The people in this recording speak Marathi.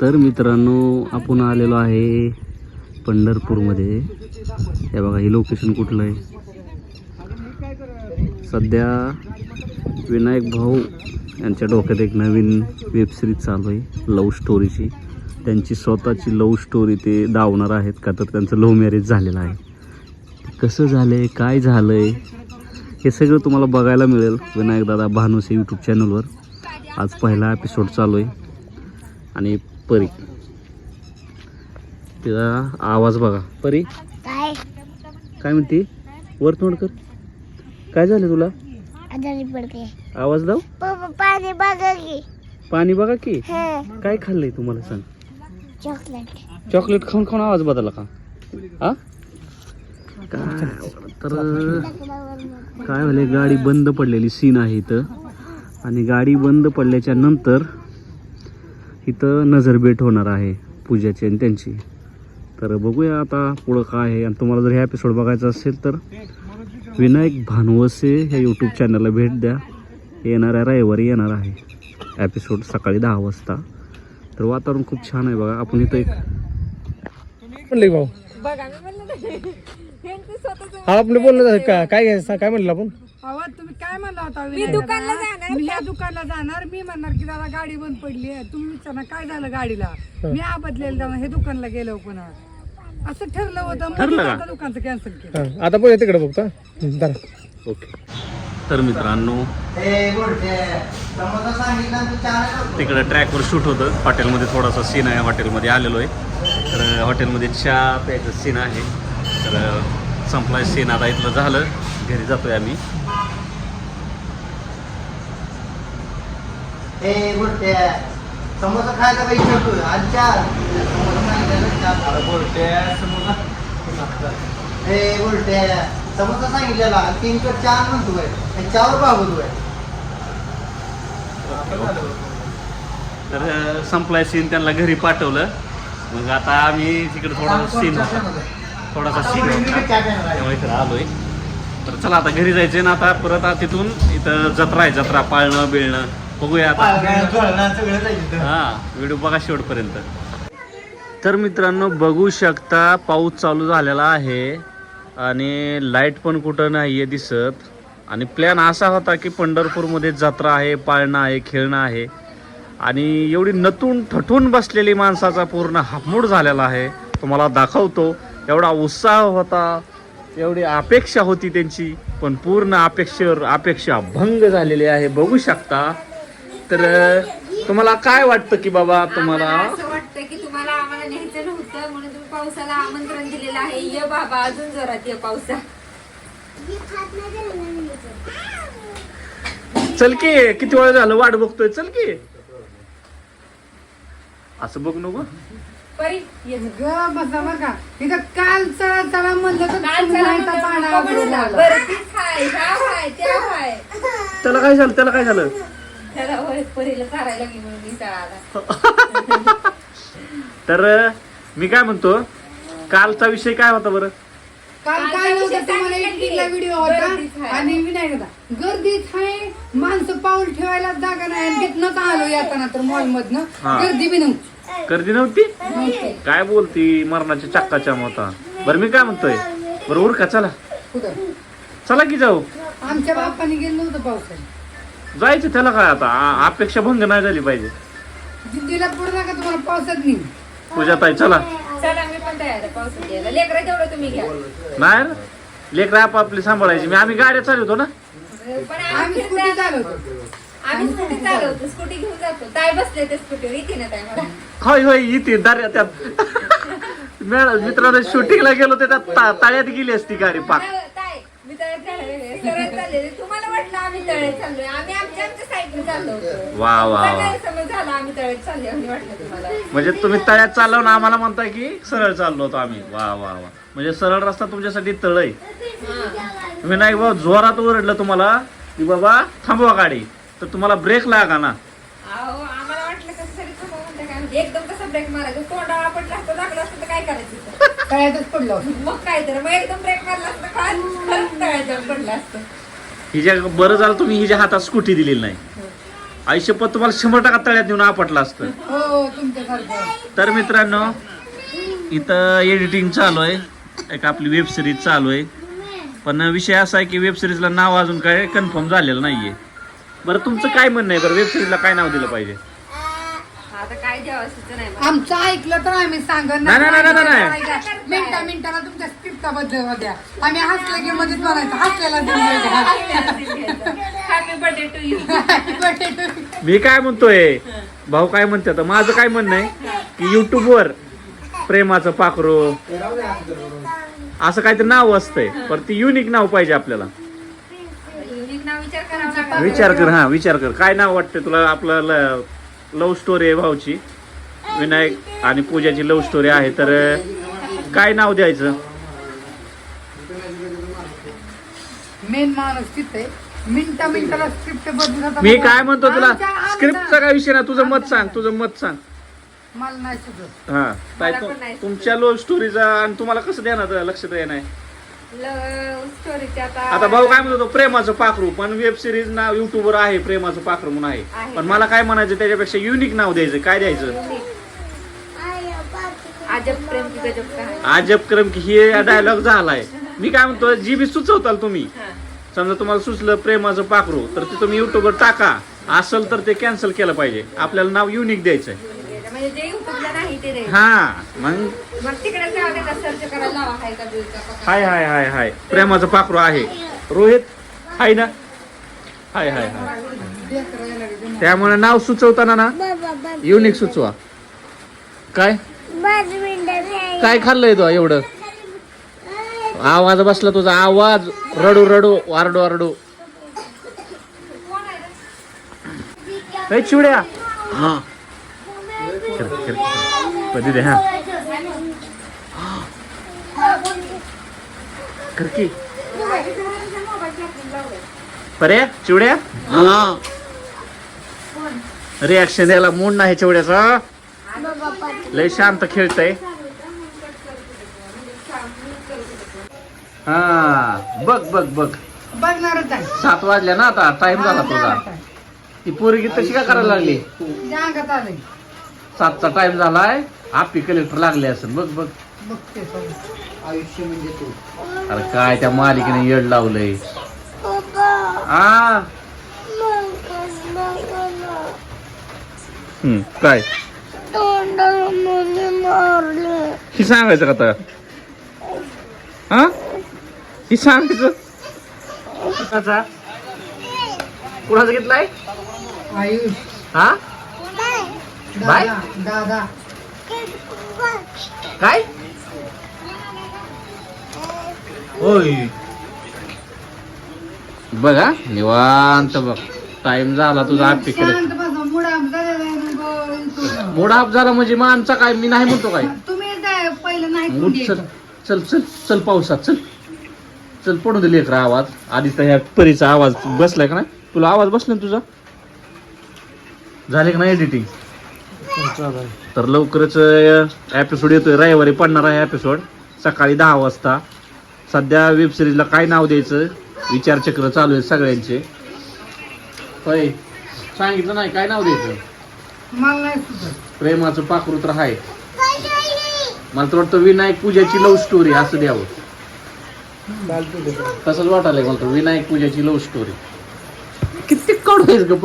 तर मित्रांनो आपण आलेलो आहे पंढरपूरमध्ये. हे बघा हे लोकेशन कुठलं आहे? सध्या विनायक भाऊ यांच्या डोक्यात एक नवीन वेबसिरीज चालू आहे लव स्टोरीची त्यांची स्वतःची लव स्टोरी ते दावणार आहेत का तर त्यांचं लव्ह मॅरेज झालेलं आहे. कसं झालं आहे काय झालं आहे हे सगळं तुम्हाला बघायला मिळेल विनायकदादा भानुसे यूट्यूब चॅनलवर आज पहिला एपिसोड चालू आहे. आणि परी. तिचा आवाज बघा. परी. काय? काय म्हणते? वर तोंड कर. काय झालं तुला? आजारी पडते. आवाज दाव पप्पा पाणी बघा की. पाणी बघा की. काय खाल्लंय तुम्हाला सांग. चॉकलेट. चॉकलेट खाऊन खाऊन आवाज बदलला का? हा? काय? तर काय झाले गाडी बंद पडलेली. सीन आहे इथं. आणि गाडी बंद पडल्याच्या नंतर इथं नजरभेट होणार आहे पूजाची आणि त्यांची. तर बघूया आता पुढं काय आहे. आणि तुम्हाला जर हे एपिसोड बघायचा असेल तर विनायक भानवसे ह्या यूट्यूब चॅनलला भेट द्या. येणाऱ्या रविवारी येणार आहे. एपिसोड सकाळी दहा वाजता. तर वातावरण खूप छान आहे बघा. आपण इथं एक म्हणले भाऊ. हा आपलं बोलणं झालं का? काय घ्यायचं? काय म्हणलं आपण? अहो तुम्ही काय म्हणला होता मी दुकानला जाणार मी ह्या दुकानला जाणार. मी म्हणणार की दादा गाडी बंद पडली आहे. तुम्ही विचारणार काय झालं गाडीला? मी आपदलेलं जाणार हे दुकानला गेलो पुन्हा. असं ठरलं होतं. ठरलं म्हणून का? आता दुकानचं कॅन्सल केलं. हा, आता पण तिकडे बघता ओके. तर मित्रांनो तिकडे ट्रॅकवर शूट होतं. हॉटेलमध्ये थोडासा सीन आहे. हॉटेलमध्ये आलेलो आहे. तर हॉटेलमध्ये चहा प्यायचं सीन आहे. तर संपलाय सीन आता इथलं झालं. घरी जातोय आम्ही. ए बोलते समोसा खायचा काही आज चार. समोसा चार. समोसा. ए बोलते समोसा सांगितलेला. तीन कट चार म्हणतोय आणि चार तर संपलाय सीन त्यांना घरी पाठवलं. मग आता आम्ही तिकडे थोडासा सीन होता. थोडासा सीन होता. त्यामुळे इकडे आलोय. तर चला आता घरी जायचंय ना आता. परत आता तिथून इथं जत्रा आहे. जत्रा पाळणं बिळणं. बघूया आता. हा व्हिडिओ बघा शेवटपर्यंत. तर मित्रांनो बघू शकता पाऊस चालू झालेला आहे आणि लाइट पण कुठं नाही आहे दिसत. आणि प्लॅन असा होता की पंढरपूरमध्ये जत्रा आहे पाळणं आहे खेळणं आहे. आणि एवढी नतून ठटून बसलेली माणसाचा पूर्ण हापमूड झालेला आहे. तुम्हाला दाखवतो एवढा उत्साह होता एवढी अपेक्षा होती त्यांची. पण पूर्ण अपेक्षेवर अपेक्षा भंग झालेली आहे. बघू शकता तर तुम्हाला काय वाटतं की बाबा तुम्हाला? असं वाटतं की तुम्हाला आम्हाला न्यायचं नव्हतं म्हणून तुम्ही पावसाला आमंत्रण दिलेलं आहे. ये बाबा अजून जोरात ये पावसा चल की किती वेळ झालं? वाट बघतोय. चल की. असं बघ नको. परी. ये ग बसा इथं काल चला चला म्हणलं तर काल चला नाही तर पाण्यावर हाय. त्याला काय झालं? त्याला काय झालं? त्याला होय परीला चारायला लागली म्हणून मी आला. तर मी काय म्हणतो कालचा विषय काय होता बरं? काल काय नव्हतं? तुम्हाला व्हिडिओ होता आहे. आणि विनायक होता गर्दीच आहे माणसं पाऊल ठेवायला जागा नाही आणि तिथनंच आलो येताना तर मॉल मधनं हा. गर्दी बी नव्हती. गर्दी नव्हती? नव्हती. काय बोलती मरणाच्या चक्काच्या होता बरं मी काय म्हणतोय? बरं उर का चला. कुठं? चला की जाऊ. आमच्या बापाने गेलं नव्हतं पावसाने जायचं त्याला काय आता? आ- अपेक्षा भंग नाही झाली पाहिजे. जिद्दीला नका तुम्हाला पावसात नाही पूजा ताई चला. चला मी पण तयार आहे. पावसात यायला लेकरं तेवढं तुम्ही घ्या. नाही रे. लेकरं आपापली सांभाळायची. मी आम्ही गाड्या चालवतो ना? पण आम्ही आम्ही स्कूटी फिरता- चालवतो. आम्ही स्कूटी चालवतो. स्कूटी घेऊन जातो. ताई बसले ते स्कूटीवर. येते ना ताई मला. होय होय इथे दार्या त्यात. मॅडम मित्रांनो शूटिंगला गेलो ते त्यात ता- ताळ्यात गेली असती गाडी पाक. मी सरळ चाललेले. आम्ही तळ्यात चाललोय. आम्ही आमच्या आमच्या साईडने चाललो होतो. वा वा वा. झाला आम्ही तळ्यात चालले आणि वाटलं तुम्हाला. म्हणजे तुम्ही तळ्यात चालवून आम्हाला म्हणताय की सरळ चाललो होतो आम्ही. वा वा वा. म्हणजे सरळ रस्ता तुमच्यासाठी तळ आहे विनायक भाऊ जोरात ओरडलं तुम्हाला की बाबा थांबवा गाडी. तर तुम्हाला ब्रेक लागा ना. अहो आम्हाला वाटलं कसं तरी थांबा म्हणता काय म्हणजे एकदम कसं ब्रेक मारायचं. तोंडाळा पडला असतं लागलं असतं तर काय करायचं तळ्यातच पडलो. मग काय तर मग एकदम ब्रेक मारला असतं काय पडलं असतं. हिच्या बरं झालं तुम्ही हिच्या हातात स्कूटी दिलेली नाही. आयुष्यपत तुम्हाला शंभर टक्का तळ्यात नेऊन आपटलं असतं. हो तुमच्यासारखं. तर मित्रांनो इथं एडिटिंग चालू आहे. एक आपली वेब सिरीज चालू आहे. पण विषय असा आहे की वेब सिरीजला नाव अजून काय कन्फर्म झालेलं नाहीये. बरं तुमचं काय म्हणणं आहे? बरं वेब सिरीजला काय नाव दिलं पाहिजे? आता काय नाही. आमचं ऐकलं तर आम्ही सांगत नाही, नाही, नाही, नाही, नाही. मिनिटा मिनिटाला तुमच्या स्क्रिप्टचा बद्दल द्या. आम्ही हसले की मध्येच म्हणायचं हसलेला दिल हॅपी बर्थडे टू यू. मी काय म्हणतोय? भाऊ काय म्हणते आता? माझं काय म्हणणं आहे? की युट्यूबवर प्रेमाचं पाखरू. असं काहीतरी नाव असतंय. पण ती युनिक नाव पाहिजे आपल्याला. युनिक नाव विचार कर हा विचार कर. काय नाव वाटतं तुला आपलं लव्ह स्टोरी आहे भाऊची? विनायक आणि पूजाची लव्ह स्टोरी आहे. तर काय नाव द्यायचं? मेन माणूस तिथे मिनिटा मिनिटाला स्क्रिप्ट बदलत मी काय म्हणतो तुला? स्क्रिप्टचा काय विषय ना तुझं मत सांग. तुझं मत सांग. मला नाही सुचत. हा. काय मला तु- पण नाही. तुमच्या लव्ह स्टोरीचा आणि तुम्हाला कसं देणार लक्षात येणार स्टोरीचे आता आता भाऊ काय म्हणतो? प्रेमाचं पाखरू. पण वेब सिरीज नाव युट्यूबवर आहे. प्रेमाचं पाखरू म्हणून आहे. आहे. पण मला काय म्हणायचं त्याच्यापेक्षा युनिक नाव द्यायचं. काय द्यायचं? अजब प्रेम की गजब अजब क्रम की हे डायलॉग झालाय. मी काय म्हणतो जी बी सुचवताल तुम्ही हा. समजा तुम्हाला सुचलं प्रेमाचं पाखरू तर ते तुम्ही युट्यूबवर टाका. असेल तर ते कॅन्सल केलं पाहिजे. आपल्याला नाव युनिक द्यायचंय. म्हणजे जे युट्यूबला नाही ते द्यायचं. हा मग? मग तिकडे जाऊ दे सर्च करायला लावा हाय का बिलचा पका. हाय हाय हाय हाय. प्रेमाचं पाखरू आहे. रोहित? हाय ना? हाय हाय हाय. त्यामुळे नाव सुचवताना ना युनिक सुचवा. काय? काय खाल्लंय तो एवढं? आवाज बसला तुझा आवाज. रडू रडू. वारडू वारडू. चिवड्या. हा. कर, कर, कर. कधी दे हा. कर की बरे चिवड्या? हा. रिॲक्शन द्यायला मूड नाही चिवड्याचा. लय शांत खेळतय. हा बघ बघ बघ. बघणारच आहे. सात वाजल्या ना आता टाइम झाला तुझा. ती पोरगी तशी का करायला लागली? अंगात सातचा टाइम झालाय आपली कलेक्टर लागले असेल. बघ बघ. बघते. आयुष्य म्हणजे तू. अरे काय त्या मालिकेने येड लावलंय. पप्पा आ? हम्म, काय? तोंडाला मुली मारले. ही सांगायचं का आता? हा? ही सांगायचं कुणाचा? कुणाचा घेतलाय? आयुष. हा? बाय? दादा काय? होय. बघा निवांत बघ. टाइम झाला तुझा शांत बसा मुडा हाप झाला म्हणजे मानचा काय मी नाही म्हणतो काय. तुम्ही पहिलं नाही चल चल चल चल पावसात चल. चल पडून दे लेकरा आवाज. आधीच तर ह्या परीचा आवाज बसलाय का नाही? तुला आवाज बसला ना तुझा? झाले का नाही एडिटिंग तर लवकरच एपिसोड येतोय. रविवारी पडणार आहे एपिसोड सकाळी दहा वाजता. सध्या वेब सिरीजला काय नाव द्यायचं? विचारचक्र चालू आहे सगळ्यांचे. होय. सांगितलं नाही काय नाव द्यायचं? मला नाही सुचत. प्रेमाचं पाखरू तर आहे. मला तर वाटतं विनायक पूजाची लव्ह स्टोरी असं द्यावं. तसंच वाटायला मला तर विनायक पूजाची लव्ह स्टोरी किती कडू ग.